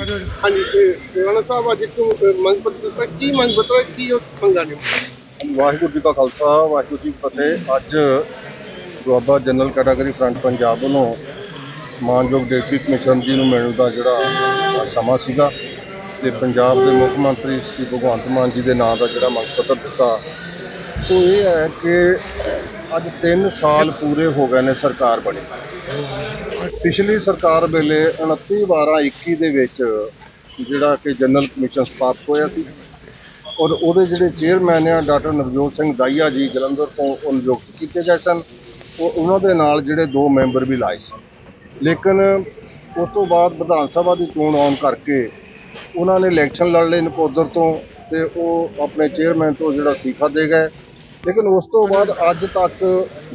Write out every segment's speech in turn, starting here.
ਹਾਂਜੀ ਤੇ ਰਾਣਾ ਸਾਹਿਬ, ਅੱਜ ਇੱਕ ਮੰਗ ਪੱਤਰ ਦਿੱਤਾ। ਕੀ ਮੰਗ ਪੱਤਰ ਹੈ? ਕੀ ਉਹ ਮੰਗਾਂ ਨੇ? ਵਾਹਿਗੁਰੂ ਜੀ ਕਾ ਖਾਲਸਾ, ਵਾਹਿਗੁਰੂ ਜੀ ਕੀ ਫਤਿਹ। ਅੱਜ Doaba general category front Punjab ਵੱਲੋਂ ਮਾਨਯੋਗ ਡਿਪਟੀ ਕਮਿਸ਼ਨ ਜੀ ਨੂੰ ਮਿਲਣ ਦਾ ਜਿਹੜਾ ਸਮਾਂ ਸੀਗਾ ਤੇ ਪੰਜਾਬ ਦੇ ਮੁੱਖ ਮੰਤਰੀ ਸ੍ਰੀ ਭਗਵੰਤ ਮਾਨ ਜੀ ਦੇ ਨਾਂ ਦਾ ਜਿਹੜਾ ਮੰਗ ਪੱਤਰ ਦਿੱਤਾ। ਉਹ ਇਹ ਹੈ ਕਿ ਅੱਜ 3 ਸਾਲ ਪੂਰੇ ਹੋ ਗਏ ਨੇ ਸਰਕਾਰ ਬਣੀ। ਪਿਛਲੀ ਸਰਕਾਰ ਵੇਲੇ 29 12 21 ਦੇ ਵਿੱਚ ਜਿਹੜਾ ਕਿ ਜਨਰਲ ਕਮਿਸ਼ਨ ਸਥਾਪਿਤ ਹੋਇਆ ਸੀ ਔਰ ਉਹਦੇ ਜਿਹੜੇ ਚੇਅਰਮੈਨ ਆ, ਡਾਕਟਰ ਨਵਜੋਤ ਸਿੰਘ ਦਾਈਆ ਜੀ ਜਲੰਧਰ ਤੋਂ ਉਹ ਨਿਯੁਕਤ ਕੀਤੇ ਗਏ ਸਨ। ਉਹ ਉਹਨਾਂ ਦੇ ਨਾਲ ਜਿਹੜੇ ਦੋ ਮੈਂਬਰ ਵੀ ਲਾਏ ਸੀ। ਲੇਕਿਨ ਉਸ ਤੋਂ ਬਾਅਦ ਵਿਧਾਨ ਸਭਾ ਦੀ ਚੋਣ ਆਉਣ ਕਰਕੇ ਉਹਨਾਂ ਨੇ ਇਲੈਕਸ਼ਨ ਲੜ ਲਏ ਨਕੋਦਰ ਤੋਂ ਤੇ ਉਹ ਆਪਣੇ ਚੇਅਰਮੈਨ ਤੋਂ ਜਿਹੜਾ ਅਸਤੀਫਾ ਦੇ ਗਏ। ਲੇਕਿਨ ਉਸ ਤੋਂ ਬਾਅਦ ਅੱਜ ਤੱਕ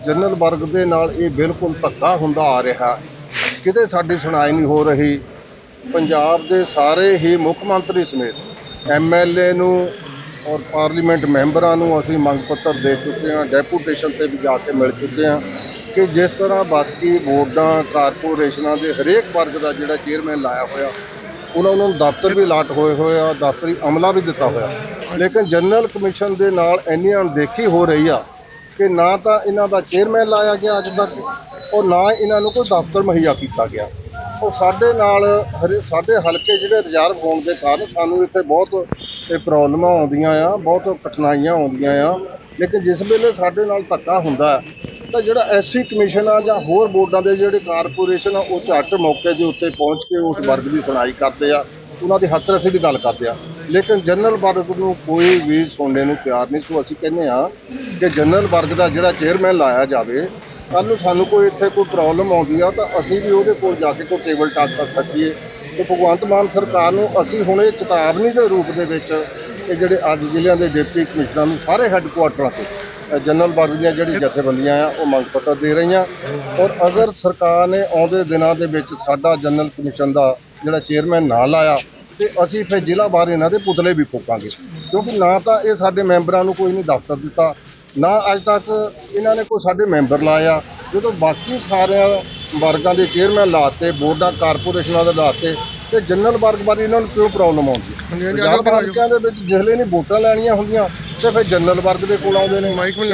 ਜਨਰਲ ਵਰਗ ਦੇ ਨਾਲ ਇਹ ਬਿਲਕੁਲ ਧੱਕਾ ਹੁੰਦਾ ਆ ਰਿਹਾ। ਕਿਤੇ ਸਾਡੀ ਸੁਣਾਈ ਨਹੀਂ ਹੋ ਰਹੀ। ਪੰਜਾਬ ਦੇ ਸਾਰੇ ਹੀ ਮੁੱਖ ਮੰਤਰੀ ਸਮੇਤ ਐਮਐਲਏ ਨੂੰ ਔਰ ਪਾਰਲੀਮੈਂਟ ਮੈਂਬਰਾਂ ਨੂੰ ਅਸੀਂ ਮੰਗ ਪੱਤਰ ਦੇ ਚੁੱਕੇ ਹਾਂ, ਡੈਪੂਟੇਸ਼ਨ ਤੇ ਵੀ ਜਾ ਕੇ ਮਿਲ ਚੁੱਕੇ ਹਾਂ ਕਿ ਜਿਸ ਤਰ੍ਹਾਂ ਬਾਕੀ ਬੋਰਡਾਂ ਕਾਰਪੋਰੇਸ਼ਨਾਂ ਦੇ ਹਰੇਕ ਵਰਗ ਦਾ ਜਿਹੜਾ ਚੇਅਰਮੈਨ ਲਾਇਆ ਹੋਇਆ ਉਹਨਾਂ ਨੂੰ ਦਫ਼ਤਰ ਵੀ ਅਲਾਟ ਹੋਏ ਹੋਏ ਆ, ਦਫ਼ਤਰੀ ਅਮਲਾ ਵੀ ਦਿੱਤਾ ਹੋਇਆ। ਲੇਕਿਨ ਜਨਰਲ ਕਮਿਸ਼ਨ ਦੇ ਨਾਲ ਇੰਨੀ ਅਣਦੇਖੀ ਹੋ ਰਹੀ ਆ ਕਿ ਨਾ ਤਾਂ ਇਹਨਾਂ ਦਾ ਚੇਅਰਮੈਨ ਲਾਇਆ ਗਿਆ ਅੱਜ ਤੱਕ, ਔਰ ਨਾ ਇਹਨਾਂ ਨੂੰ ਕੋਈ ਦਫ਼ਤਰ ਮੁਹੱਈਆ ਕੀਤਾ ਗਿਆ। ਉਹ ਸਾਡੇ ਨਾਲ ਹਰੇ, ਸਾਡੇ ਹਲਕੇ ਜਿਹੜੇ ਰਿਜ਼ਰਵ ਹੋਣ ਦੇ ਕਾਰਨ ਸਾਨੂੰ ਇੱਥੇ ਬਹੁਤ ਇਹ ਪ੍ਰੋਬਲਮਾਂ ਆਉਂਦੀਆਂ ਆ, ਬਹੁਤ ਕਠਿਨਾਈਆਂ ਆਉਂਦੀਆਂ ਆ। ਲੇਕਿਨ ਜਿਸ ਵੇਲੇ ਸਾਡੇ ਨਾਲ ਧੱਕਾ ਹੁੰਦਾ ਤਾਂ ਜਿਹੜਾ ਐਸਸੀ ਕਮਿਸ਼ਨ ਆ ਜਾਂ ਹੋਰ ਬੋਰਡਾਂ ਦੇ ਜਿਹੜੇ ਕਾਰਪੋਰੇਸ਼ਨ ਆ, ਉਹ ਝੱਟ ਮੌਕੇ ਦੇ ਉੱਤੇ ਪਹੁੰਚ ਕੇ ਉਸ ਵਰਗ ਦੀ ਸੁਣਾਈ ਕਰਦੇ ਆ। ਉਹਨਾਂ ਦੇ ਹੱਥ ਰਸੇ ਦੀ ਗੱਲ ਕਰਦੇ ਆ। ਲੇਕਿਨ ਜਨਰਲ ਵਰਗ ਨੂੰ ਕੋਈ ਵੀ ਸੁਣਨੇ ਨੂੰ ਤਿਆਰ ਨਹੀਂ। ਸੋ ਅਸੀਂ ਕਹਿੰਦੇ ਆ ਕਿ ਜਨਰਲ ਵਰਗ ਦਾ ਜਿਹੜਾ ਚੇਅਰਮੈਨ ਲਾਇਆ ਜਾਵੇ, ਕੱਲ੍ਹ ਨੂੰ ਸਾਨੂੰ ਕੋਈ ਇੱਥੇ ਕੋਈ ਪ੍ਰੋਬਲਮ ਆਉਂਦੀ ਆ, ਤਾਂ ਅਸੀਂ ਵੀ ਉਹਦੇ ਕੋਲ ਜਾ ਕੇ ਕੋਈ ਟੇਬਲ ਟਾਕ ਕਰ ਸਕੀਏ। ਤੇ ਭਗਵੰਤ ਮਾਨ ਸਰਕਾਰ ਨੂੰ ਅਸੀਂ ਹੁਣ ਇਹ ਚੇਤਾਵਨੀ ਦੇ ਰੂਪ ਦੇ ਵਿੱਚ ਇਹ ਜਿਹੜੇ ਅੱਜ ਜ਼ਿਲ੍ਹਿਆਂ ਦੇ ਡਿਪਟੀ ਕਮਿਸ਼ਨਰ ਨੂੰ ਸਾਰੇ ਹੈੱਡਕੁਆਟਰਾਂ ਤੇ ਜਨਰਲ ਵਰਗ ਦੀਆਂ ਜਿਹੜੀ ਜਥੇਬੰਦੀਆਂ ਆ, ਉਹ ਮੰਗ ਪੱਤਰ ਦੇ ਰਹੀਆਂ। ਔਰ ਅਗਰ ਸਰਕਾਰ ਨੇ ਆਉਂਦੇ ਦਿਨਾਂ ਦੇ ਵਿੱਚ ਸਾਡਾ ਜਨਰਲ ਕਮਿਸ਼ਨ ਦਾ ਜਿਹੜਾ ਚੇਅਰਮੈਨ ਨਾ ਲਾਇਆ, ਤੇ ਅਸੀਂ ਫਿਰ ਜ਼ਿਲ੍ਹਾ ਬਾਹਰ ਇਹਨਾਂ ਦੇ ਪੁਤਲੇ ਵੀ ਫੂਕਾਂਗੇ। ਕਿਉਂਕਿ ਨਾ ਤਾਂ ਇਹ ਸਾਡੇ ਮੈਂਬਰਾਂ ਨੂੰ ਕੋਈ ਨਹੀਂ ਦਫ਼ਤਰ ਦਿੱਤਾ, ਨਾ ਅੱਜ ਤੱਕ ਇਹਨਾਂ ਨੇ ਕੋਈ ਸਾਡੇ ਮੈਂਬਰ ਲਾਇਆ। ਜਦੋਂ ਬਾਕੀ ਸਾਰਿਆਂ ਵਰਗਾਂ ਦੇ ਚੇਅਰਮੈਨ ਲਾਤੇ, ਬੋਰਡਾਂ, ਕਾਰਪੋਰੇਸ਼ਨਾਂ ਦੇ ਲਾਤੇ, ਤੇ ਜਨਰਲ ਵਰਗ ਬਾਰੇ ਇਹਨਾਂ ਨੂੰ ਕਿਉਂ ਪ੍ਰੋਬਲਮ ਆਉਂਦੀ? ਹੈ ਪੰਜਾਬ ਹਲਕਿਆਂ ਦੇ ਵਿੱਚ ਜਿਹਲੇ ਨਹੀਂ ਵੋਟਾਂ ਲੈਣੀਆਂ ਹੁੰਦੀਆਂ ਤੇ ਫਿਰ ਜਨਰਲ ਵਰਗ ਦੇ ਕੋਲ ਆਉਂਦੇ ਨੇ।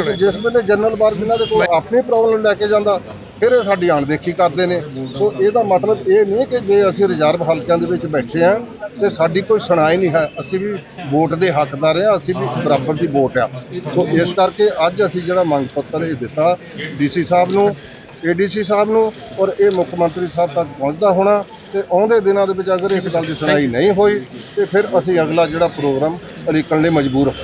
ਤੇ ਜਿਸ ਵੇਲੇ ਜਨਰਲ ਵਰਗ ਇਹਨਾਂ ਦੇ ਕੋਲ ਆਪਣੀ ਪ੍ਰੋਬਲਮ ਲੈ ਕੇ ਜਾਂਦਾ ਫਿਰ ਇਹ ਸਾਡੀ ਅਣਦੇਖੀ ਕਰਦੇ ਨੇ। ਸੋ ਇਹਦਾ ਮਤਲਬ ਇਹ ਨਹੀਂ ਕਿ ਜੇ ਅਸੀਂ ਰਿਜ਼ਰਵ ਹਲਕਿਆਂ ਦੇ ਵਿੱਚ ਬੈਠੇ ਆ ਤੇ ਸਾਡੀ ਕੋਈ ਸੁਣਾਈ ਨਹੀਂ ਹੈ। ਅਸੀਂ ਵੀ ਵੋਟ ਦੇ ਹੱਕਦਾਰ ਆ ਅਸੀਂ ਵੀ ਬਰਾਬਰ ਦੀ ਵੋਟ ਆ। ਸੋ ਇਸ ਕਰਕੇ ਅੱਜ ਅਸੀਂ ਜਿਹੜਾ ਮੰਗ ਪੱਤਰ ਇਹ ਦਿੱਤਾ ਡੀਸੀ ਸਾਹਿਬ ਨੂੰ ਏਡੀਸੀ ਸਾਹਿਬ ਨੂੰ ਔਰ ਇਹ ਮੁੱਖ ਮੰਤਰੀ ਸਾਹਿਬ ਤੱਕ ਪਹੁੰਚਦਾ ਹੋਣਾ ਤੇ ਆਉਂਦੇ ਦਿਨਾਂ ਦੇ ਵਿੱਚ ਅਗਰ ਇਸ ਗੱਲ ਦੀ ਸੁਣਾਈ ਨਹੀਂ ਹੋਈ, ਤੇ ਫਿਰ ਅਸੀਂ ਅਗਲਾ ਜਿਹੜਾ ਪ੍ਰੋਗਰਾਮ ਅਲੀਕਣ ਲਈ ਮਜਬੂਰ ਹਾਂ